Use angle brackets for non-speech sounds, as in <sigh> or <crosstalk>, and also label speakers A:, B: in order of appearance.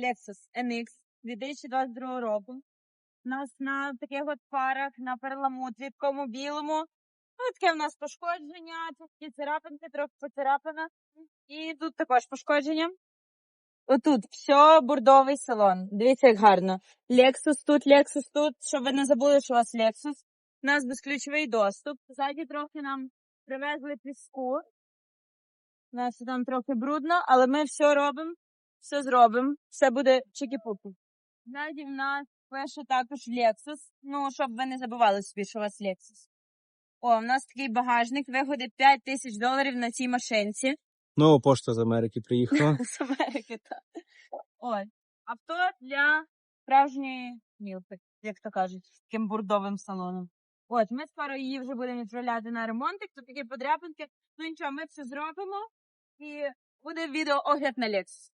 A: Lexus NX 2022 року. У нас на таких от фарах, на перламутрі, такому білому. Ну, таке в нас пошкодження, такі царапинки, трохи поцарапина. І тут також пошкодження. Отут все бордовий салон. Дивіться, як гарно. Lexus тут, Lexus тут, щоб ви не забули, що у вас Lexus. У нас безключовий доступ. Ззаді трохи нам привезли піску. У нас там трохи брудно, але ми все робимо, все зробимо, все буде чики-пуки. Ззаді в нас пише також Lexus. Ну, щоб ви не забували собі, що у вас Lexus. О, у нас такий багажник виходить 5 тисяч доларів на цій машинці.
B: Нова пошта з Америки приїхала. <laughs>
A: З Америки, так. Ой. Авто для справжньої мілки, як то кажуть, з таким бурдовим салоном. От, ми скоро її вже будемо відправляти на ремонтик, тут такі подряпинки. Ну нічого, ми все зробимо і буде відео огляд на Lexus.